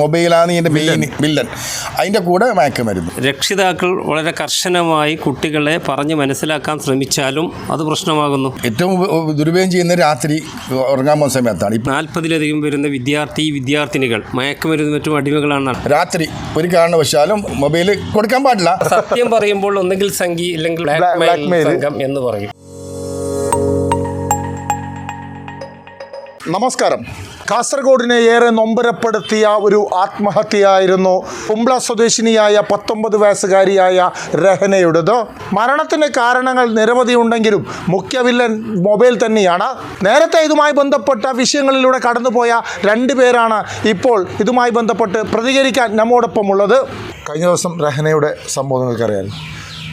മൊബൈലാണ് ഇതിന്റെ main villain. അതിന്റെ കൂടെ മയക്കുമരുന്ന് രക്ഷിതാക്കൾ വളരെ കർശനമായി കുട്ടികളെ പറഞ്ഞ് മനസ്സിലാക്കാൻ ശ്രമിച്ചാലും അത് പ്രശ്നമാകുന്നു. ഏറ്റവും ദുരുപയോഗം ചെയ്യുന്ന രാത്രി ഉറങ്ങാൻ പോകുന്ന സമയത്താണ്. നാൽപ്പതിലധികം വരുന്ന വിദ്യാർത്ഥി വിദ്യാർത്ഥിനികൾ മയക്കുമരുന്ന് മറ്റും അടിമകളാണ്. രാത്രി ഒരു കാരണവശാലും മൊബൈൽ കൊടുക്കാൻ പാടില്ല. സത്യം പറയുമ്പോൾ ഒന്നെങ്കിൽ സംഖ്യ ഇല്ലെങ്കിൽ സംഘം എന്ന് പറയും. നമസ്കാരം. കാസർഗോഡിനെ ഏറെ നൊമ്പരപ്പെടുത്തിയ ഒരു ആത്മഹത്യയായിരുന്നു കുംബ്ല സ്വദേശിനിയായ പത്തൊമ്പത് വയസ്സുകാരിയായ രഹനയുടേത്. മരണത്തിന് കാരണങ്ങൾ നിരവധി ഉണ്ടെങ്കിലും മുഖ്യ വില്ലൻ മൊബൈൽ തന്നെയാണ്. നേരത്തെ ഇതുമായി ബന്ധപ്പെട്ട വിഷയങ്ങളിലൂടെ കടന്നുപോയ രണ്ടു പേരാണ് ഇപ്പോൾ ഇതുമായി ബന്ധപ്പെട്ട് പ്രതികരിക്കാൻ നമ്മോടൊപ്പം ഉള്ളത് കഴിഞ്ഞ ദിവസം രഹനയുടെ സംഭവം നിങ്ങൾക്കറിയാം.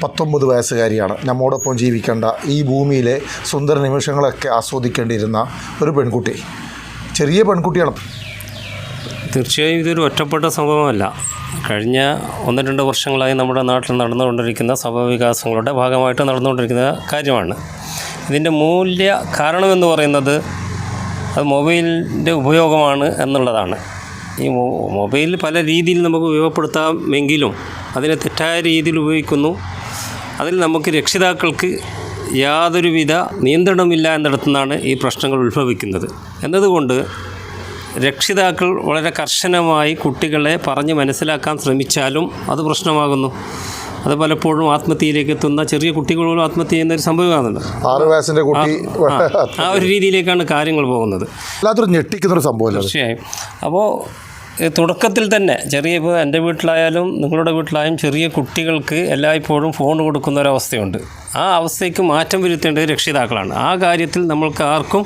പത്തൊമ്പത് വയസ്സുകാരിയാണ് നമ്മോടൊപ്പം ജീവിക്കേണ്ട ഈ ഭൂമിയിലെ സുന്ദര നിമിഷങ്ങളൊക്കെ ആസ്വദിക്കേണ്ടിയിരുന്ന ഒരു പെൺകുട്ടി. ചെറിയ പെൺകുട്ടികളും. തീർച്ചയായും ഇതൊരു ഒറ്റപ്പെട്ട സംഭവമല്ല. കഴിഞ്ഞ ഒന്ന് രണ്ട് വർഷങ്ങളായി നമ്മുടെ നാട്ടിൽ നടന്നുകൊണ്ടിരിക്കുന്ന സംഭവവികാസങ്ങളുടെ ഭാഗമായിട്ട് നടന്നുകൊണ്ടിരിക്കുന്ന കാര്യമാണ്. ഇതിന്റെ മൂല്യ കാരണമെന്ന് പറയുന്നത് അത് മൊബൈലിന്റെ ഉപയോഗമാണ് എന്നുള്ളതാണ്. ഈ മൊബൈൽ പല രീതിയിൽ നമുക്ക് ഉപയോഗപ്പെടുത്താമെങ്കിലും അതിനെ തെറ്റായ രീതിയിൽ ഉപയോഗിക്കുന്നു. അതിൽ നമുക്ക് രക്ഷിതാക്കൾക്ക് യാതൊരുവിധ നിയന്ത്രണമില്ല എന്നിടത്തു നിന്നാണ് ഈ പ്രശ്നങ്ങൾ ഉത്ഭവിക്കുന്നത്. എന്നതുകൊണ്ട് രക്ഷിതാക്കൾ വളരെ കർശനമായി കുട്ടികളെ പറഞ്ഞ് മനസ്സിലാക്കാൻ ശ്രമിച്ചാലും അത് പ്രശ്നമാകുന്നു. അത് പലപ്പോഴും ആത്മഹത്യയിലേക്ക് എത്തുന്ന ചെറിയ കുട്ടികൾ പോലും ആത്മഹത്യ ചെയ്യുന്ന ഒരു സംഭവമാണല്ലോ. ആറ് വയസ്സിന്റെ കുട്ടി. ആ, ഒരു രീതിയിലേക്കാണ് കാര്യങ്ങൾ പോകുന്നത്. വല്ലാത്തൊരു? തീർച്ചയായും. അപ്പോൾ തുടക്കത്തിൽ തന്നെ ചെറിയ ഇപ്പോൾ എന്റെ വീട്ടിലായാലും നിങ്ങളുടെ വീട്ടിലായാലും ചെറിയ കുട്ടികൾക്ക് എല്ലായ്പ്പോഴും ഫോൺ കൊടുക്കുന്ന ഒരവസ്ഥയുണ്ട് ആ അവസ്ഥയ്ക്ക് മാറ്റം വരുത്തേണ്ടത് രക്ഷിതാക്കളാണ്. ആ കാര്യത്തിൽ നമ്മൾക്ക് ആർക്കും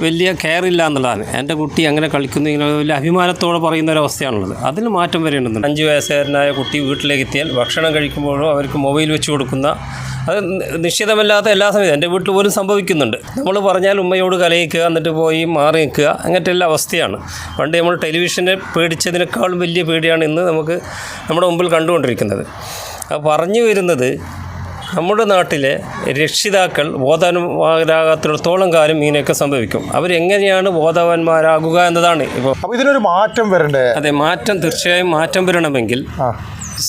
വലിയ കെയർ ഇല്ല എന്നുള്ളതാണ്. എന്റെ കുട്ടി അങ്ങനെ കളിക്കുന്നു ഇങ്ങനെ വലിയ അഭിമാനത്തോടെ പറയുന്ന ഒരവസ്ഥയാണുള്ളത് അതിൽ മാറ്റം വരേണ്ടതുണ്ട്. അഞ്ച് വയസ്സുകാരനായ കുട്ടി വീട്ടിലേക്ക് എത്തിയാൽ ഭക്ഷണം കഴിക്കുമ്പോഴോ അവർക്ക് മൊബൈൽ വെച്ച് കൊടുക്കുന്ന അത് നിശ്ചിതമല്ലാത്ത എല്ലാ സമയത്തും എന്റെ വീട്ടിൽ പോലും സംഭവിക്കുന്നുണ്ട്. നമ്മൾ പറഞ്ഞാൽ ഉമ്മയോട് കലയിക്കുക എന്നിട്ട് പോയി മാറി നിൽക്കുക അങ്ങനത്തെ എല്ലാ അവസ്ഥയാണ്. പണ്ട് നമ്മൾ ടെലിവിഷനെ പേടിച്ചതിനേക്കാളും വലിയ പേടിയാണ് ഇന്ന് നമുക്ക് നമ്മുടെ മുമ്പിൽ കണ്ടുകൊണ്ടിരിക്കുന്നത്. അപ്പോൾ പറഞ്ഞു വരുന്നത് നമ്മുടെ നാട്ടിലെ രക്ഷിതാക്കൾ ബോധവാന്മാരാകാത്തിടത്തോളം കാലം ഇങ്ങനെയൊക്കെ സംഭവിക്കും. അവരെങ്ങനെയാണ് ബോധവാന്മാരാകുക എന്നതാണ് ഇപ്പോൾ അപ്പോൾ ഇതിനൊരു മാറ്റം വരണ്ടേ? അതെ മാറ്റം തീർച്ചയായും മാറ്റം വരണമെങ്കിൽ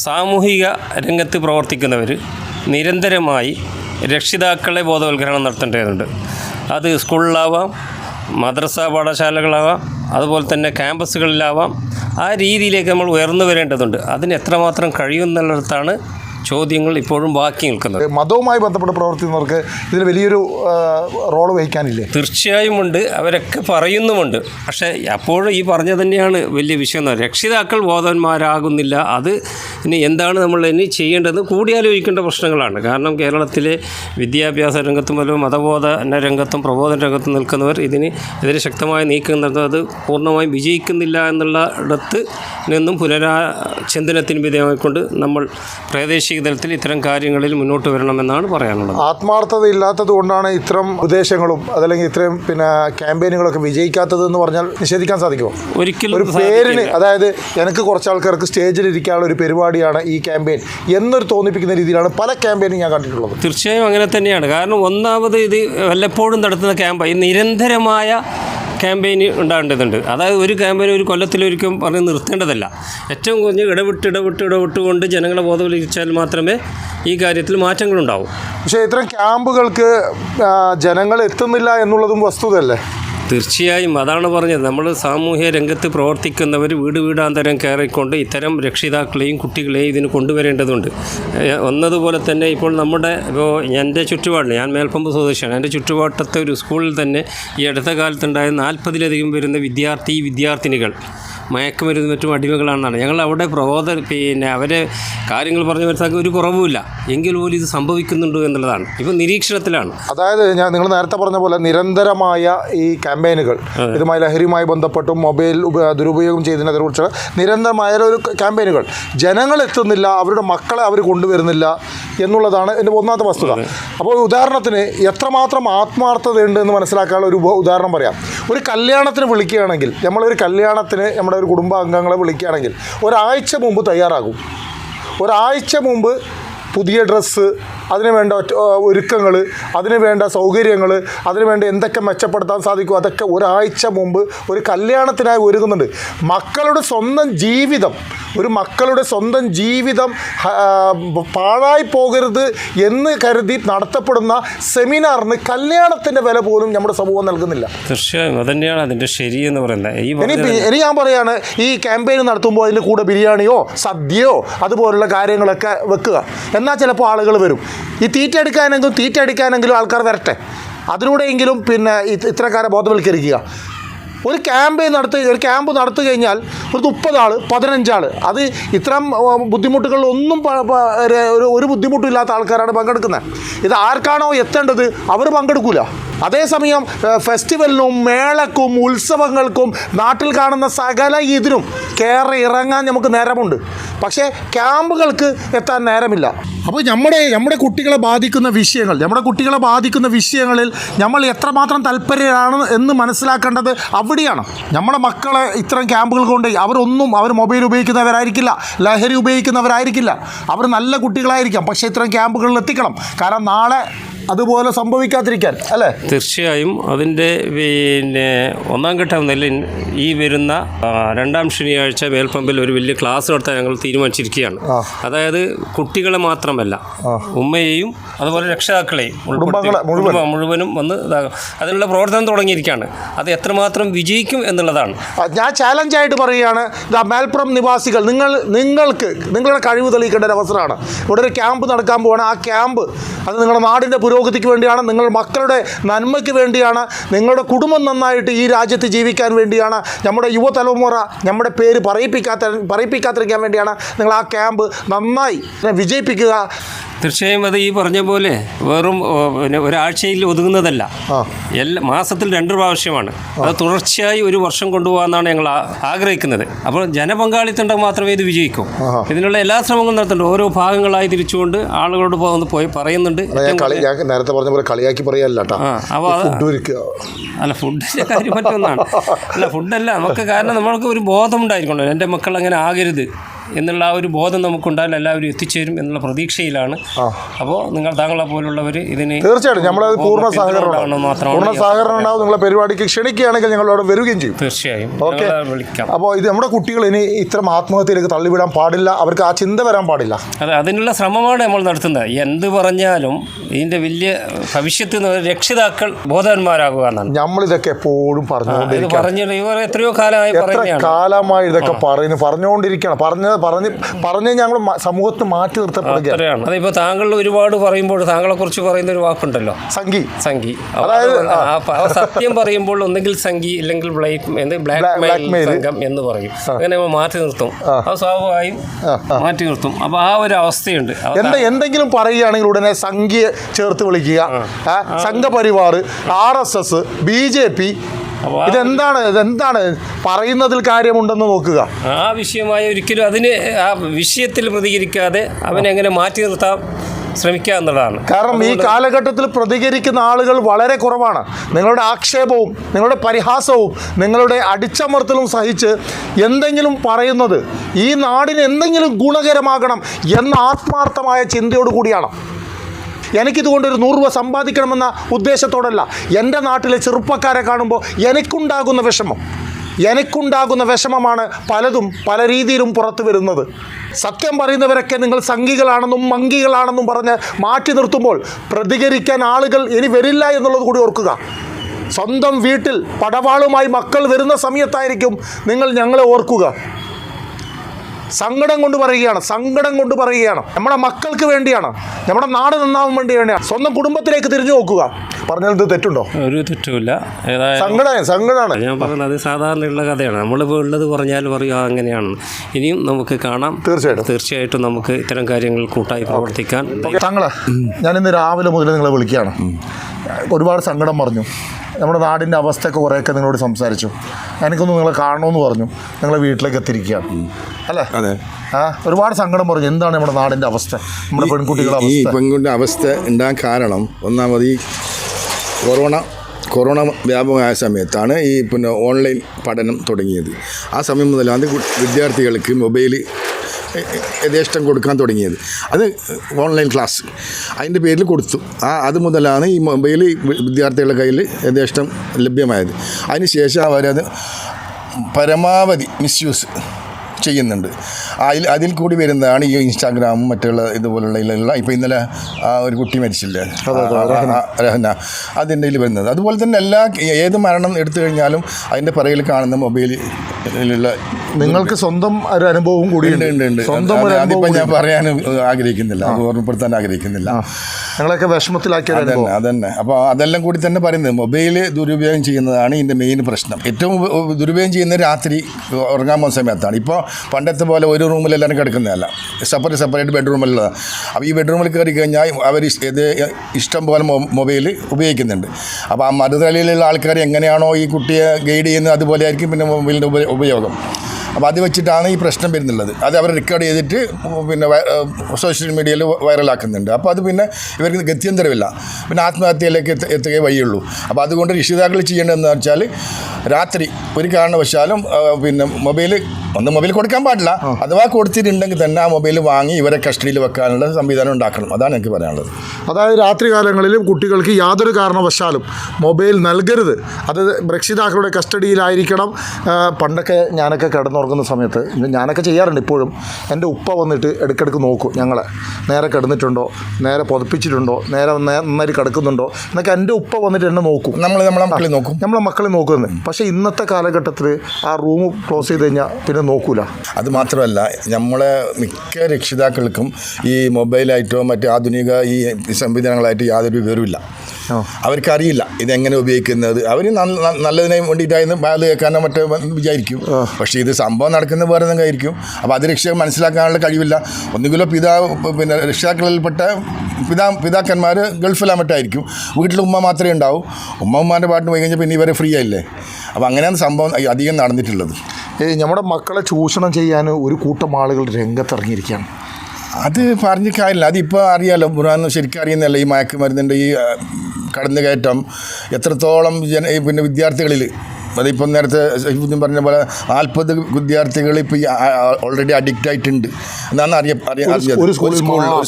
സാമൂഹിക രംഗത്ത് പ്രവർത്തിക്കുന്നവർ നിരന്തരമായി രക്ഷിതാക്കളെ ബോധവൽക്കരണം നടത്തേണ്ടതുണ്ട്. അത് സ്കൂളിലാവാം മദ്രസ പാഠശാലകളാവാം അതുപോലെ തന്നെ ക്യാമ്പസുകളിലാവാം. ആ രീതിയിലേക്ക് നമ്മൾ ഉയർന്നു വരേണ്ടതുണ്ട്. അതിന് എത്രമാത്രം കഴിയുമെന്നുള്ളിടത്താണ് ചോദ്യങ്ങൾ ഇപ്പോഴും ബാക്കി നിൽക്കുന്നത്. മതവുമായി ബന്ധപ്പെട്ട് പ്രവർത്തിക്കുന്നവർക്ക് ഇതിൽ വലിയൊരു റോൾ വഹിക്കാനില്ലേ? തീർച്ചയായും ഉണ്ട്. അവരൊക്കെ പറയുന്നുമുണ്ട്. പക്ഷേ അപ്പോഴും ഈ പറഞ്ഞ തന്നെയാണ് വലിയ വിഷയം. രക്ഷിതാക്കൾ ബോധവന്മാരാകുന്നില്ല. അത് ഇനി എന്താണ് നമ്മൾ ഇനി ചെയ്യേണ്ടത്? കൂടിയാലോചിക്കേണ്ട പ്രശ്നങ്ങളാണ്. കാരണം കേരളത്തിലെ വിദ്യാഭ്യാസ രംഗത്തും അല്ലെങ്കിൽ മതബോധന രംഗത്തും പ്രബോധന രംഗത്തും നിൽക്കുന്നവർ ഇതിന് എതിരെ ശക്തമായ നീക്കം നടത്തുന്നത് അത് പൂർണമായും വിജയിക്കുന്നില്ല എന്നുള്ള ഇടത്ത് നിന്നും പുനരാചിന്തനത്തിന് വിധേയമായിക്കൊണ്ട് നമ്മൾ പ്രാദേശിക തലത്തിൽ ഇത്തരം കാര്യങ്ങളിൽ മുന്നോട്ട് വരണമെന്നാണ് പറയാനുള്ളത്. ആത്മാർത്ഥത ഇല്ലാത്തത് കൊണ്ടാണ് ഇത്തരം ഉദ്ദേശങ്ങളും അതല്ലെങ്കിൽ ഇത്രയും പിന്നെ ക്യാമ്പയിനുകളൊക്കെ വിജയിക്കാത്തത് എന്ന് പറഞ്ഞാൽ നിഷേധിക്കാൻ സാധിക്കുമോ? ഒരിക്കലും ഒരു പേരിന് അതായത് എനിക്ക് കുറച്ച് ആൾക്കാർക്ക് സ്റ്റേജിൽ ഇരിക്കാനുള്ള ഒരു പരിപാടിയാണ് ഈ ക്യാമ്പയിൻ എന്നൊരു തോന്നിപ്പിക്കുന്ന രീതിയിലാണ് പല ക്യാമ്പയിനും ഞാൻ കണ്ടിട്ടുള്ളത്. തീർച്ചയായും അങ്ങനെ തന്നെയാണ്. കാരണം ഒന്നാമത് ഇത് വല്ലപ്പോഴും നടത്തുന്ന ക്യാമ്പ് ഈ നിരന്തരമായ ക്യാമ്പയിൻ ഉണ്ടാകേണ്ടതുണ്ട്. അതായത് ഒരു ക്യാമ്പയിൻ ഒരു കൊല്ലത്തിലൊരിക്കും പറഞ്ഞ് നിർത്തേണ്ടതല്ല. ഏറ്റവും കുറഞ്ഞ് ഇടവിട്ട് ഇടവിട്ട് ഇടവിട്ട് കൊണ്ട് ജനങ്ങളെ ബോധവൽക്കരിച്ചാൽ മാത്രമേ ഈ കാര്യത്തിൽ മാറ്റങ്ങളുണ്ടാവും. പക്ഷേ ഇത്തരം ക്യാമ്പുകൾക്ക് ജനങ്ങൾ എത്തുന്നില്ല എന്നുള്ളതും വസ്തുതയല്ലേ? തീർച്ചയായും അതാണ് പറഞ്ഞത്. നമ്മൾ സാമൂഹ്യ രംഗത്ത് പ്രവർത്തിക്കുന്നവർ വീട് വീടാന്തരം കയറിക്കൊണ്ട് ഇത്തരം രക്ഷിതാക്കളെയും കുട്ടികളെയും ഇതിന് കൊണ്ടുവരേണ്ടതുണ്ട്. ഒന്നതുപോലെ തന്നെ ഇപ്പോൾ നമ്മുടെ ഇപ്പോൾ എന്റെ ചുറ്റുപാടിൽ ഞാൻ മേൽപ്പമ്പ് സ്വദേശിയാണ്. എന്റെ ചുറ്റുപാട്ടത്തെ ഒരു സ്കൂളിൽ തന്നെ ഈ അടുത്ത കാലത്തുണ്ടായ നാൽപ്പതിലധികം വരുന്ന വിദ്യാർത്ഥി വിദ്യാർത്ഥിനികൾ മയക്കുമരുന്ന് മറ്റും അടിമകളാണെന്നാണ്. ഞങ്ങൾ അവിടെ പ്രബോധ പിന്നെ അവരെ കാര്യങ്ങൾ പറഞ്ഞു മനസ്സിലാക്കി ഒരു കുറവുമില്ല. എങ്കിൽ പോലും ഇത് സംഭവിക്കുന്നുണ്ടോ എന്നുള്ളതാണ്. ഇപ്പം നിരീക്ഷണത്തിലാണ്. അതായത് ഞാൻ നിങ്ങൾ നേരത്തെ പറഞ്ഞ പോലെ നിരന്തരമായ ഈ ക്യാമ്പയിനുകൾ ഇതുമായി ലഹരിയുമായി ബന്ധപ്പെട്ടും മൊബൈൽ ദുരുപയോഗം ചെയ്തതിനെ കുറിച്ച് നിരന്തരമായ ഒരു ക്യാമ്പയിനുകൾ. ജനങ്ങൾ എത്തുന്നില്ല അവരുടെ മക്കളെ അവർ കൊണ്ടുവരുന്നില്ല എന്നുള്ളതാണ് എന്റെ ഒന്നാമത്തെ വസ്തുത. അപ്പോൾ ഉദാഹരണത്തിന് എത്രമാത്രം ആത്മാർത്ഥതയുണ്ട് എന്ന് മനസ്സിലാക്കാനുള്ള ഒരു ഉദാഹരണം പറയാം. ഒരു കല്യാണത്തിന് വിളിക്കുകയാണെങ്കിൽ നമ്മളൊരു കല്യാണത്തിന് നമ്മുടെ ഒരു കുടുംബാംഗങ്ങളെ വിളിക്കുകയാണെങ്കിൽ ഒരാഴ്ച മുമ്പ് തയ്യാറാകും. ഒരാഴ്ച മുമ്പ് പുതിയ ഡ്രസ്സ് അതിന് വേണ്ട ഒരുക്കങ്ങൾ അതിന് വേണ്ട സൗകര്യങ്ങൾ അതിന് വേണ്ട എന്തൊക്കെ മെച്ചപ്പെടുത്താൻ സാധിക്കും അതൊക്കെ ഒരാഴ്ച മുമ്പ് ഒരു കല്യാണത്തിനായി ഒരുങ്ങുന്നുണ്ട്. മക്കളുടെ സ്വന്തം ജീവിതം ഒരു മക്കളുടെ സ്വന്തം ജീവിതം പാഴായി പോകരുത് എന്ന് കരുതി നടത്തപ്പെടുന്ന സെമിനാറിന് കല്യാണത്തിന്റെ വില പോലും നമ്മുടെ സമൂഹം നൽകുന്നില്ല. തീർച്ചയായും. അതന്നെയാണ് അതിന്റെ ശരി എന്ന് പറയുന്നത്. ഇനി ഞാൻ പറയാണ് ഈ ക്യാമ്പയിൻ നടത്തുമ്പോൾ അതിന്റെ കൂടെ ബിരിയാണിയോ സദ്യയോ അതുപോലുള്ള കാര്യങ്ങളൊക്കെ വെക്കുക. എന്നാൽ ചിലപ്പോൾ ആളുകൾ വരും. ഈ തീറ്റ എടുക്കാനെങ്കിലും തീറ്റ എടുക്കാനെങ്കിലും ആൾക്കാർ വരട്ടെ. അതിലൂടെയെങ്കിലും പിന്നെ ഇത്രക്കാരെ ഇത്തരക്കാരെ ബോധവൽക്കരിക്കുക. ഒരു ക്യാമ്പയിൻ നടത്തി ഒരു ക്യാമ്പ് നടത്തി കഴിഞ്ഞാൽ ഒരു മുപ്പത് ആൾ പതിനഞ്ചാൾ അത് ഇത്തരം ബുദ്ധിമുട്ടുകളിൽ പ- ഒരു- ബുദ്ധിമുട്ടും ഇല്ലാത്ത ആൾക്കാരാണ് പങ്കെടുക്കുന്നത്. ഇത് ആർക്കാണോ എത്തേണ്ടത്? അവർ പങ്കെടുക്കില്ല അതേസമയം ഫെസ്റ്റിവലിനും മേളക്കും ഉത്സവങ്ങൾക്കും നാട്ടിൽ കാണുന്ന സകല ഇതിനും കയറി ഇറങ്ങാൻ നമുക്ക് നേരമുണ്ട്. പക്ഷേ ക്യാമ്പുകൾക്ക് എത്താൻ നേരമില്ല. അപ്പോൾ നമ്മുടെ നമ്മുടെ കുട്ടികളെ ബാധിക്കുന്ന വിഷയങ്ങൾ നമ്മുടെ കുട്ടികളെ ബാധിക്കുന്ന വിഷയങ്ങളിൽ നമ്മൾ എത്രമാത്രം താല്പര്യമാണ് എന്ന് മനസ്സിലാക്കേണ്ടത് അവിടെയാണ്. നമ്മുടെ മക്കളെ ഇത്തരം ക്യാമ്പുകൾ കൊണ്ട് അവരൊന്നും അവർ മൊബൈൽ ഉപയോഗിക്കുന്നവരായിരിക്കില്ല ലഹരി ഉപയോഗിക്കുന്നവരായിരിക്കില്ല. അവർ നല്ല കുട്ടികളായിരിക്കാം പക്ഷേ ഇത്തരം ക്യാമ്പുകളിൽ എത്തിക്കണം. കാരണം നാളെ അതുപോലെ സംഭവിക്കാതിരിക്കാൻ അല്ലേ? തീർച്ചയായും അതിന്റെ പിന്നെ ഒന്നാം ഘട്ടം നില ഈ വരുന്ന രണ്ടാം ശനിയാഴ്ച മേൽപ്പമ്പിൽ ഒരു വലിയ ക്ലാസ് നടത്താൻ ഞങ്ങൾ തീരുമാനിച്ചിരിക്കുകയാണ്. അതായത് കുട്ടികളെ മാത്രമല്ല ഉമ്മയെയും അതുപോലെ രക്ഷിതാക്കളെയും. കുടുംബം മുഴുവനും വന്ന് അതിനുള്ള പ്രവർത്തനം തുടങ്ങിയിരിക്കുകയാണ്. അത് എത്രമാത്രം വിജയിക്കും എന്നുള്ളതാണ്. ഞാൻ ചാലഞ്ചായിട്ട് പറയുകയാണ് മേൽപ്പുറം നിവാസികൾ നിങ്ങൾ നിങ്ങൾക്ക് നിങ്ങളുടെ കഴിവ് തെളിയിക്കേണ്ട ഒരു അവസരമാണ്. ഇവിടെ ഒരു ക്യാമ്പ് നടക്കാൻ പോവാണ്. ആ ക്യാമ്പ് അത് നിങ്ങളുടെ നാടിന്റെ പുരോഗതിക്ക് വേണ്ടിയാണ് നിങ്ങളുടെ മക്കളുടെ നന്മയ്ക്ക് വേണ്ടിയാണ് നിങ്ങളുടെ കുടുംബം നന്നായിട്ട് ഈ രാജ്യത്ത് ജീവിക്കാൻ വേണ്ടിയാണ് നമ്മുടെ യുവതലമുറ നമ്മുടെ പേര് പറയിപ്പിക്കാത്ത പറയിപ്പിക്കാതിരിക്കാൻ വേണ്ടിയാണ് നിങ്ങൾ ആ ക്യാമ്പ് നന്നായി വിജയിപ്പിക്കുക. തീർച്ചയായും അത് ഈ പറഞ്ഞ പോലെ വെറും പിന്നെ ഒരാഴ്ചയിൽ ഒതുങ്ങുന്നതല്ല. എല്ലാ മാസത്തിൽ രണ്ട് പ്രാവശ്യമാണ്. അത് തുടർച്ചയായി ഒരു വർഷം കൊണ്ടുപോകാനാണ് ഞങ്ങൾ ആഗ്രഹിക്കുന്നത്. അപ്പോൾ ജനപങ്കാളിത്തം ഉണ്ടെങ്കിൽ മാത്രമേ ഇത് വിജയിക്കൂ. ഇതിനുള്ള എല്ലാ ശ്രമങ്ങളും നടത്തുന്നുണ്ട്. ഓരോ ഭാഗങ്ങളായി തിരിച്ചുകൊണ്ട് ആളുകളോട് പോകുന്നു പോയി പറയുന്നുണ്ട്. നേരത്തെ പറഞ്ഞ പോലെ കളിയാക്കി പറയല്ല അല്ല ഫുഡിന്റെ കാര്യം മറ്റൊന്നാണ്. അല്ല ഫുഡല്ല നമുക്ക് കാരണം നമ്മൾക്ക് ഒരു ബോധം ഉണ്ടായിരിക്കണം എന്റെ മക്കൾ അങ്ങനെ ആകരുത്. എന്നുള്ള ആ ഒരു ബോധം നമുക്കുണ്ടായാലും എല്ലാവരും എത്തിച്ചേരും എന്നുള്ള പ്രതീക്ഷയിലാണ്. അപ്പോൾ നിങ്ങൾ താങ്കളെ പോലുള്ളവർ ഇതിന് തീർച്ചയായിട്ടും. നമ്മളത് പൂർണ സഹകരണം. പൂർണ സഹകരണം ഉണ്ടാവും. നിങ്ങളെ പരിപാടിക്ക് ക്ഷണിക്കുകയാണെങ്കിൽ ഞങ്ങൾ അവിടെ വരികയും ചെയ്യും. തീർച്ചയായും. ഓക്കെ. വിളിക്കാം. അപ്പോൾ ഇത് നമ്മുടെ കുട്ടികൾ ഇനി ഇത്തരം ആത്മഹത്യയിലേക്ക് തള്ളിവിടാൻ പാടില്ല. അവർക്ക് ആ ചിന്ത വരാൻ പാടില്ല. അതെ അതിനുള്ള ശ്രമമാണ് നമ്മൾ നടത്തുന്നത്. എന്ത് പറഞ്ഞാലും ഇതിന്റെ വലിയ ഭവിഷ്യത്തിൽ നിന്ന് രക്ഷിതാക്കൾ ബോധവാന്മാരാകുക എന്നാണ്. നമ്മളിതൊക്കെ എപ്പോഴും പറഞ്ഞു പറഞ്ഞു എത്രയോ കാലമായി കാലമായി ഇതൊക്കെ പറയുന്നു പറഞ്ഞുകൊണ്ടിരിക്കണം പറഞ്ഞ് പറഞ്ഞ് പറഞ്ഞ് ഞങ്ങൾ സമൂഹത്തിന് മാറ്റി നിർത്തപ്പെടുകയാണ്. അതിപ്പോ അതിപ്പോൾ താങ്കൾ ഒരുപാട് പറയുമ്പോൾ താങ്കളെ കുറിച്ച് പറയുന്ന ഒരു വാക്കുണ്ടല്ലോ. സംഗി സംഘി. അതായത്, സത്യം പറയുമ്പോൾ ഒന്നെങ്കിൽ സംഘി ഇല്ലെങ്കിൽ ബ്ലാക്ക് ബ്ലാക്ക് മെയിൽ സംഘം എന്ന് പറയും. അങ്ങനെ മാറ്റി നിർത്തും. അത് സ്വാഭാവികമായും മാറ്റി നിർത്തും. അപ്പൊ ആ ഒരു അവസ്ഥയുണ്ട്. എന്താ എന്തെങ്കിലും പറയുകയാണെങ്കിൽ ഉടനെ സംഗിയെ ചേർത്ത് വിളിക്കുക. Sangh Parivar R S S B J P ഇതെന്താണ്? ഇതെന്താണ്? പറയുന്നതിൽ കാര്യമുണ്ടെന്ന് നോക്കുക. ആ വിഷയമായ ഒരിക്കലും അതിന് ആ വിഷയത്തിൽ പ്രതികരിക്കാതെ അവനെങ്ങനെ മാറ്റി നിർത്താം ശ്രമിക്കുക എന്നുള്ളതാണ്. കാരണം ഈ കാലഘട്ടത്തിൽ പ്രതികരിക്കുന്ന ആളുകൾ വളരെ കുറവാണ്. നിങ്ങളുടെ ആക്ഷേപവും നിങ്ങളുടെ പരിഹാസവും നിങ്ങളുടെ അടിച്ചമർത്തലും സഹിച്ച് എന്തെങ്കിലും പറയുന്നത് ഈ നാടിന് എന്തെങ്കിലും ഗുണകരമാകണം എന്ന ആത്മാർത്ഥമായ ചിന്തയോടു കൂടിയാണ് എനിക്കിതുകൊണ്ടൊരു നൂറ് രൂപ സമ്പാദിക്കണമെന്ന ഉദ്ദേശത്തോടല്ല. എന്റെ നാട്ടിലെ ചെറുപ്പക്കാരെ കാണുമ്പോൾ എനിക്കുണ്ടാകുന്ന വിഷമം. എനിക്കുണ്ടാകുന്ന വിഷമമാണ് പലതും പല രീതിയിലും പുറത്തു വരുന്നത്. സത്യം പറയുന്നവരൊക്കെ നിങ്ങൾ സംഘികളാണെന്നും മങ്കികളാണെന്നും പറഞ്ഞ് മാറ്റി നിർത്തുമ്പോൾ പ്രതികരിക്കാൻ ആളുകൾ ഇനി വരില്ല എന്നുള്ളത് കൂടി ഓർക്കുക. സ്വന്തം വീട്ടിൽ പടവാളുമായി മക്കൾ വരുന്ന സമയത്തായിരിക്കും നിങ്ങൾ ഞങ്ങളെ ഓർക്കുക. സങ്കടം കൊണ്ട് പറയുകയാണ് സങ്കടം കൊണ്ട് പറയുകയാണ്. നമ്മുടെ മക്കൾക്ക് വേണ്ടിയാണ് നമ്മുടെ നാട് നന്നാവാൻ വേണ്ടി വേണ്ടിയാണ്. സ്വന്തം കുടുംബത്തിലേക്ക് തിരിഞ്ഞു നോക്കുക. പറഞ്ഞത് തെറ്റുണ്ടോ? ഒരു തെറ്റുമില്ല. സങ്കടം സങ്കടമാണ് ഞാൻ പറഞ്ഞത് സാധാരണയുള്ള കഥയാണ്. നമ്മളിപ്പോൾ ഉള്ളത് പറഞ്ഞാൽ പറയുക "ആ, അങ്ങനെയാണ്. ഇനിയും നമുക്ക് കാണാം. തീർച്ചയായിട്ടും. തീർച്ചയായിട്ടും നമുക്ക് ഇത്തരം കാര്യങ്ങൾ കൂട്ടായി പ്രവർത്തിക്കാൻ. താങ്കളെ ഞാൻ ഇന്ന് രാവിലെ മുതൽ നിങ്ങളെ വിളിക്കുകയാണ്. ഒരുപാട് സങ്കടം പറഞ്ഞു. നമ്മുടെ നാടിന്റെ അവസ്ഥയൊക്കെ കുറേയൊക്കെ നിങ്ങളോട് സംസാരിച്ചു. എനിക്കൊന്ന് നിങ്ങളെ കാണണമെന്ന് പറഞ്ഞു. നിങ്ങളെ വീട്ടിലേക്ക് എത്തിയിരിക്കുകയാണ്. അല്ലേ? അതെ. ആ ഒരുപാട് സങ്കടം പറഞ്ഞു. എന്താണ് നമ്മുടെ നാടിന്റെ അവസ്ഥ? നമ്മുടെ പെൺകുട്ടികളുടെ ഈ അവസ്ഥ? പെൺകുട്ടിയുടെ അവസ്ഥ ഉണ്ടാകാൻ കാരണം ഒന്നാമത് ഈ കൊറോണ കൊറോണ വ്യാപകമായ സമയത്താണ് ഈ പിന്നെ ഓൺലൈൻ പഠനം തുടങ്ങിയത്. ആ സമയം മുതലാണ് കു- വിദ്യാർത്ഥികൾക്ക് മൊബൈൽ യഥേഷ്ടം കൊടുക്കാൻ തുടങ്ങിയത്. അത് ഓൺലൈൻ ക്ലാസ് അതിന്റെ പേരിൽ കൊടുത്തു. ആ അത് മുതലാണ് ഈ മൊബൈൽ വിദ്യാർത്ഥികളുടെ കയ്യിൽ യഥേഷ്ടം ലഭ്യമായത്. അതിന് ശേഷം അവരത് പരമാവധി മിസ്യൂസ് ചെയ്യുന്നുണ്ട്. അതിൽ അതിൽ കൂടി വരുന്നതാണ് ഈ ഇൻസ്റ്റാഗ്രാമും മറ്റുള്ള ഇതുപോലുള്ള ഇപ്പോൾ ഇന്നലെ ആ ഒരു കുട്ടി മരിച്ചില്ലേ? രഹന. അതിന്റെ ഇതിൽ വരുന്നത്. അതുപോലെ തന്നെ എല്ലാ ഏത് മരണം എടുത്തു കഴിഞ്ഞാലും അതിന്റെ പിറകിൽ കാണുന്ന മൊബൈലിലുള്ള നിങ്ങൾക്ക് സ്വന്തം ഒരു അനുഭവവും കൂടി കൂടിയുണ്ട് സ്വന്തം ഒരു അനുഭവം ഞാൻ പറയാൻ ആഗ്രഹിക്കുന്നില്ല. അത് ഓർമ്മപ്പെടുത്താൻ ആഗ്രഹിക്കുന്നില്ല. ഞങ്ങളൊക്കെ വിഷമത്തിലാക്കിയ അതന്നെ അതന്നെ. അപ്പോൾ അതെല്ലാം കൂടി തന്നെ പറയുന്നത് മൊബൈൽ ദുരുപയോഗം ചെയ്യുന്നതാണ് ഇതിന്റെ മെയിൻ പ്രശ്നം. ഏറ്റവും ദുരുപയോഗം ചെയ്യുന്നത് രാത്രി ഉറങ്ങാൻ പോകുന്ന സമയത്താണ്. ഇപ്പോൾ പണ്ടത്തെ പോലെ ഒരു റൂമിൽ എല്ലാവരും കിടക്കുന്നതല്ല. സെപ്പറേറ്റ് സെപ്പറേറ്റ് ബെഡ്റൂമിലുള്ളതാണ് അപ്പോൾ ഈ ബെഡ്റൂമിൽ കയറി കഴിഞ്ഞാൽ അവർ ഇത് ഇഷ്ടം പോലെ മൊബൈൽ ഉപയോഗിക്കുന്നുണ്ട്. അപ്പോൾ ആ മറുതലയിലുള്ള ആൾക്കാർ എങ്ങനെയാണോ ഈ കുട്ടിയെ ഗൈഡ് ചെയ്യുന്നത് അതുപോലെ ആയിരിക്കും. പിന്നെ മൊബൈലിന്റെ ഉപയോഗം. അപ്പോൾ അത് വെച്ചിട്ടാണ് ഈ പ്രശ്നം വരുന്നുള്ളത്. അത് അവർ റെക്കോർഡ് ചെയ്തിട്ട് പിന്നെ സോഷ്യൽ മീഡിയയിൽ വൈറലാക്കുന്നുണ്ട് അപ്പോൾ അത് പിന്നെ ഇവർക്ക് ഗത്യന്തരമില്ല. പിന്നെ ആത്മഹത്യയിലേക്ക് എത്ത എത്തുകയേ വഴിയുള്ളൂ. അപ്പോൾ അതുകൊണ്ട് രക്ഷിതാക്കൾ ചെയ്യേണ്ടതെന്ന് വെച്ചാൽ രാത്രി ഒരു കാരണവശാലും പിന്നെ മൊബൈൽ ഒന്ന് മൊബൈൽ കൊടുക്കാൻ പാടില്ല. അഥവാ കൊടുത്തിട്ടുണ്ടെങ്കിൽ തന്നെ ആ മൊബൈൽ വാങ്ങി ഇവരെ കസ്റ്റഡിയിൽ വെക്കാനുള്ള സംവിധാനം ഉണ്ടാക്കണം. അതാണ് എനിക്ക് പറയാനുള്ളത്. അതായത് രാത്രി കാലങ്ങളിലും കുട്ടികൾക്ക് യാതൊരു കാരണവശാലും മൊബൈൽ നൽകരുത്. അത് രക്ഷിതാക്കളുടെ കസ്റ്റഡിയിലായിരിക്കണം. പണ്ടൊക്കെ ഞാനൊക്കെ കിടന്നുറങ്ങുന്ന സമയത്ത് ഞാനൊക്കെ ചെയ്യാറുണ്ട് ഇപ്പോഴും. എന്റെ ഉപ്പ വന്നിട്ട് ഇടയ്ക്കിടയ്ക്ക് നോക്കും ഞങ്ങളെ. നേരെ കിടന്നിട്ടുണ്ടോ? നേരെ പുതപ്പിച്ചിട്ടുണ്ടോ? നേരെ നന്നായിട്ട് കിടക്കുന്നുണ്ടോ? എന്നൊക്കെ എന്റെ ഉപ്പ വന്നിട്ട് എന്നെ നോക്കും. നമ്മൾ നമ്മളെ മക്കളെ നോക്കും. നമ്മളെ മക്കളെ നോക്കുന്നത് പക്ഷേ ഇന്നത്തെ കാലഘട്ടത്തിൽ ആ റൂം ക്ലോസ് ചെയ്ത് കഴിഞ്ഞാൽ പിന്നെ നോക്കൂല അത് മാത്രമല്ല നമ്മളെ മിക്ക രക്ഷിതാക്കൾക്കും ഈ മൊബൈലായിട്ടോ മറ്റ് ആധുനിക ഈ സംവിധാനങ്ങളായിട്ട് യാതൊരു വിവരമില്ല. അവർക്കറിയില്ല ഇതെങ്ങനെ ഉപയോഗിക്കുന്നത്. അവർ നല്ലതിനെ വേണ്ടിയിട്ടായിരുന്നു ബാധ കേൾക്കാനോ മറ്റോ വിചാരിക്കും. പക്ഷേ ഇത് സംഭവം നടക്കുന്ന വേറെ എന്തെങ്കിലും ആയിരിക്കും. അപ്പോൾ അത് രക്ഷ മനസ്സിലാക്കാനുള്ള കഴിവില്ല. ഒന്നുകിലോ പിതാവ് പിന്നെ രക്ഷിതാക്കളിൽപ്പെട്ട പിതാ പിതാക്കന്മാർ ഗൾഫിലാ മറ്റായിരിക്കും വീട്ടിൽ ഉമ്മ മാത്രമേ ഉണ്ടാവും. ഉമ്മ ഉമ്മാന്റെ പാട്ടിന് പോയി കഴിഞ്ഞാൽ പിന്നെ ഇവരെ ഫ്രീ ആയില്ലേ? അപ്പോൾ അങ്ങനെയാണ് സംഭവം അധികം നടന്നിട്ടുള്ളത്. നമ്മുടെ മക്കളെ ചൂഷണം ചെയ്യാൻ ഒരു കൂട്ടം ആളുകൾ രംഗത്തിറങ്ങിയിരിക്കുകയാണ്. അത് പറഞ്ഞ കാര്യമില്ല. അതിപ്പോൾ അറിയാലോ ഖുറാൻ ശരിക്കും അറിയുന്നതല്ല? ഈ മയക്കുമരുന്നിന്റെ ഈ കടന്നുകയറ്റം. എത്രത്തോളം ജന പിന്നെ വിദ്യാർത്ഥികളിൽ അതിപ്പം നേരത്തെ സൈഫുദ്ദീൻ പറഞ്ഞ പോലെ നാൽപ്പത് വിദ്യാർത്ഥികൾ ഇപ്പോൾ ഈ ഓൾറെഡി അഡിക്റ്റ് ആയിട്ടുണ്ട്. എന്നാണ് അറിയ അറിയ ഒരു സ്കൂളിൽ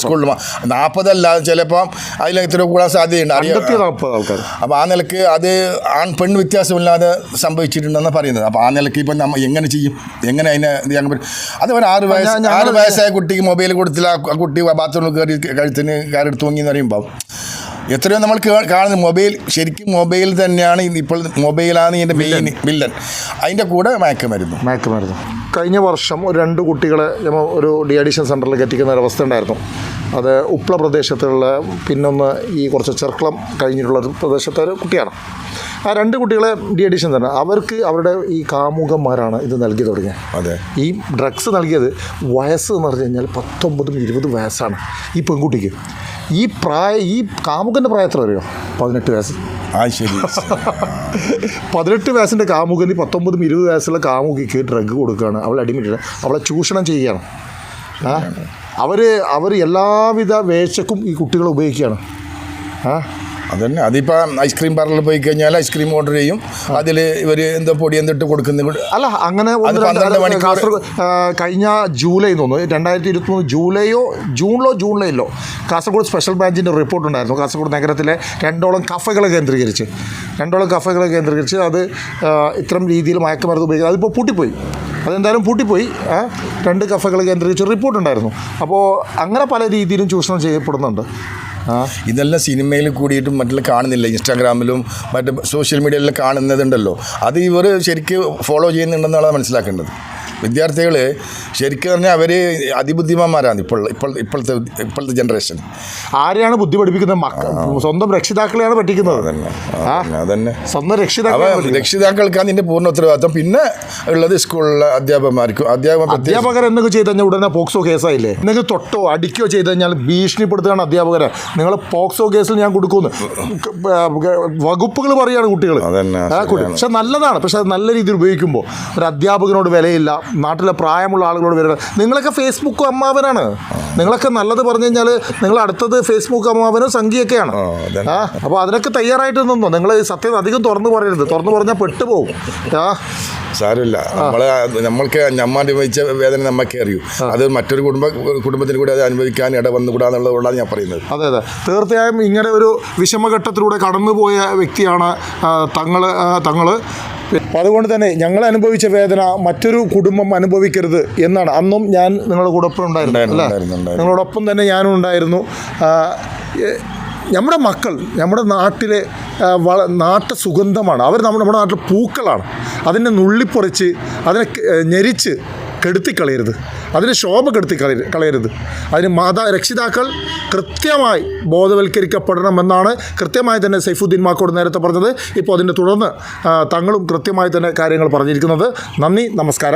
സ്കൂളിൽ നാൽപ്പതല്ല ചിലപ്പം അതിൽ എത്ര കൂടാൻ സാധ്യതയുണ്ട്. അറിയാം അപ്പോൾ ആ നിലയ്ക്ക് അത് ആൺ പെൺ വ്യത്യാസമില്ലാതെ സംഭവിച്ചിട്ടുണ്ടെന്നാണ് പറയുന്നത്. അപ്പോൾ ആ നിലയ്ക്ക് ഇപ്പം നമ്മൾ എങ്ങനെ ചെയ്യും? എങ്ങനെ അതിനെ ഇത് ചെയ്യാൻ പറ്റും? അത് ഒരു ആറ് വയസ്സ് ആറ് വയസ്സായ കുട്ടിക്ക് മൊബൈൽ കൊടുത്തില്ല. ആ കുട്ടി ബാത്റൂമിൽ കയറി കഴുത്തിന് കയറി തൂങ്ങി എന്ന് പറയുമ്പോൾ എത്രയോ നമ്മൾ കാണുന്നത് മൊബൈൽ ശരിക്കും മൊബൈൽ തന്നെയാണ് ഇപ്പോൾ മൊബൈലാണ് ഇതിന്റെ മെയിൻ വില്ലൻ. അതിന്റെ കൂടെ മയക്കുമരുന്നു മയക്കുമരുന്ന് കഴിഞ്ഞ വർഷം ഒരു രണ്ട് കുട്ടികളെ ഒരു ഡി അഡിഷൻ സെന്ററിലേക്ക് എത്തിക്കുന്ന ഒരു അവസ്ഥ ഉണ്ടായിരുന്നു. അത് ഉപ്ല പ്രദേശത്തുള്ള പിന്നൊന്ന് ഈ കുറച്ച് ചെർക്കളം കഴിഞ്ഞിട്ടുള്ള ഒരു പ്രദേശത്തെ ഒരു കുട്ടിയാണ്. ആ രണ്ട് കുട്ടികളെ ഡി അഡിഷൻ തന്നെ അവർക്ക് അവരുടെ ഈ കാമുകന്മാരാണ് ഇത് നൽകി തുടങ്ങിയത്. അതെ. ഈ ഡ്രഗ്സ് നൽകിയത് വയസ്സ് എന്ന് പറഞ്ഞു കഴിഞ്ഞാൽ പത്തൊമ്പതും ഇരുപതും വയസ്സാണ് ഈ പെൺകുട്ടിക്ക്. ഈ പ്രായ ഈ കാമുകന്റെ പ്രായം എത്ര അറിയോ പതിനെട്ട് വയസ്സ്. ആ ശരി. പതിനെട്ട് വയസ്സിന്റെ കാമുകന് പത്തൊമ്പതും ഇരുപത് വയസ്സുള്ള കാമുകിക്ക് ഡ്രഗ് കൊടുക്കുകയാണ്. അവളെ അടിമിറ്റ് അവളെ ചൂഷണം ചെയ്യുകയാണ്. ആ? അവർ അവർ എല്ലാവിധ വേഴ്ചക്കും ഈ കുട്ടികളെ ഉപയോഗിക്കുകയാണ്. ആ? അതന്നെ. അതിപ്പോൾ ഐസ്ക്രീം പാർലറിൽ പോയി കഴിഞ്ഞാൽ ഐസ്ക്രീം ഓർഡർ ചെയ്യും. അതിൽ ഇവർ എന്തോ പൊടി എന്തിട്ട് കൊടുക്കുന്നത് അല്ല അങ്ങനെ പന്ത്രണ്ട് മണിക്കൂർ- കഴിഞ്ഞ ജൂലൈ തോന്നുന്നു രണ്ടായിരത്തി ഇരുപത്തി മൂന്ന് ജൂലൈയോ ജൂണിലോ ജൂണിലോ കാസർഗോഡ് സ്പെഷ്യൽ ബ്രാഞ്ചിന്റെ റിപ്പോർട്ട് ഉണ്ടായിരുന്നു. കാസർഗോഡ് നഗരത്തിലെ രണ്ടോളം കഫകളെ കേന്ദ്രീകരിച്ച്. രണ്ടോളം കഫകളെ കേന്ദ്രീകരിച്ച് അത് ഇത്തരം രീതിയിൽ മയക്കുമരുന്ന് ഉപയോഗിക്കുക അതിപ്പോൾ പൂട്ടിപ്പോയി. അതെന്തായാലും പൂട്ടിപ്പോയി. രണ്ട് കഫകൾ കേന്ദ്രീകരിച്ച് റിപ്പോർട്ട് ഉണ്ടായിരുന്നു. അപ്പോൾ അങ്ങനെ പല രീതിയിലും ചൂഷണം ചെയ്യപ്പെടുന്നുണ്ട്. ഇതെല്ലാം സിനിമയിൽ കൂടിയിട്ടും മറ്റുള്ള കാണുന്നില്ല. ഇൻസ്റ്റാഗ്രാമിലും മറ്റ് സോഷ്യൽ മീഡിയയിലും കാണുന്നതുണ്ടല്ലോ. അത് ഇവർ ശരിക്കും ഫോളോ ചെയ്യുന്നുണ്ടെന്നാണ് മനസ്സിലാക്കേണ്ടത്. വിദ്യാർത്ഥികൾ ശരിക്കും പറഞ്ഞാൽ അവർ അതിബുദ്ധിമാന്മാരാണ് ഇപ്പോൾ ഇപ്പോൾ ഇപ്പോഴത്തെ ഇപ്പോഴത്തെ ജനറേഷൻ. ആരെയാണ് ബുദ്ധി പഠിപ്പിക്കുന്നത്? മക്കൾ സ്വന്തം രക്ഷിതാക്കളെയാണ് പഠിക്കുന്നത്. തന്നെ അതന്നെ സ്വന്തം രക്ഷിതാക്കൾ രക്ഷിതാക്കൾക്കാണ് ഇതിന്റെ പൂർണ ഉത്തരവാദിത്വം. പിന്നെ ഉള്ളത് സ്കൂളിലെ അധ്യാപകന്മാർക്കും അധ്യാപക അധ്യാപകർ എന്തൊക്കെ ചെയ്ത് കഴിഞ്ഞാൽ ഉടനെ പോക്സോ കേസായില്ലേ? എന്തെങ്കിലും തൊട്ടോ അടിക്കോ ചെയ്ത് കഴിഞ്ഞാൽ ഭീഷണിപ്പെടുത്തുകയാണ് അധ്യാപകരെ. നിങ്ങൾ പോക്സോ കേസിൽ ഞാൻ കൊടുക്കുമെന്ന് വകുപ്പുകൾ പറയുകയാണ് കുട്ടികൾ പക്ഷെ നല്ലതാണ്. പക്ഷെ അത് നല്ല രീതിയിൽ ഉപയോഗിക്കുമ്പോൾ ഒരു അധ്യാപകനോട് വിലയില്ല. നാട്ടിലെ പ്രായമുള്ള ആളുകളോട് വരുന്നത് നിങ്ങളൊക്കെ ഫേസ്ബുക്ക് അമ്മാവനാണ്. നിങ്ങളൊക്കെ നല്ലത് പറഞ്ഞു കഴിഞ്ഞാൽ നിങ്ങൾ അടുത്തത് ഫേസ്ബുക്ക് അമ്മാവനും സംഖ്യയൊക്കെയാണ് ആ, അപ്പോൾ അതിനൊക്കെ തയ്യാറായിട്ട് നിന്നോ? നിങ്ങൾ സത്യം അധികം തുറന്നു പറയരുത്. തുറന്നു പറഞ്ഞാൽ പെട്ടുപോകും ആ. സാരമില്ല. നമ്മളെ നമ്മൾക്ക് നമ്മ അനുഭവിച്ച വേദന നമ്മൾക്ക് അറിയൂ. അത് മറ്റൊരു കുടുംബ കുടുംബത്തിന് കൂടി അത് അനുഭവിക്കാൻ ഇട വന്നുകൂടാന്നുള്ളതുകൊണ്ടാണ് ഞാൻ പറയുന്നത്. അതെ അതെ. തീർച്ചയായും ഇങ്ങനെ ഒരു വിഷമഘട്ടത്തിലൂടെ കടന്നുപോയ വ്യക്തിയാണ് തങ്ങൾ തങ്ങൾ അപ്പം അതുകൊണ്ട് തന്നെ ഞങ്ങൾ അനുഭവിച്ച വേദന മറ്റൊരു കുടുംബം അനുഭവിക്കരുത് എന്നാണ്. അന്നും ഞാൻ നിങ്ങളുടെ കൂടെ ഒപ്പം ഉണ്ടായിരുന്നു ഉണ്ടായിരുന്നു, അല്ലേ ഉണ്ടായിരുന്നു, ഉണ്ടായിരുന്നു. നിങ്ങളോടൊപ്പം തന്നെ ഞാനും ഉണ്ടായിരുന്നു. നമ്മുടെ മക്കൾ നമ്മുടെ നാട്ടിലെ വള നാട്ടു സുഗന്ധമാണ്. അവർ നമ്മുടെ നമ്മുടെ നാട്ടിലെ പൂക്കളാണ്. അതിനെ നുള്ളിപ്പൊറിച്ച് അതിനെ ഞെരിച്ച് കെടുത്തിക്കളയരുത്. അതിന് ശോഭ കെടുത്തി കളയ കളയരുത്. അതിന് മാതാ രക്ഷിതാക്കൾ കൃത്യമായി ബോധവൽക്കരിക്കപ്പെടണമെന്നാണ് കൃത്യമായി തന്നെ സൈഫുദ്ദീൻ മാക്കോട് നേരത്തെ പറഞ്ഞത്. ഇപ്പോൾ അതിന്റെ തുടർന്ന് തങ്ങളും കൃത്യമായി തന്നെ കാര്യങ്ങൾ പറഞ്ഞിരിക്കുന്നത്. നന്ദി നമസ്കാരം.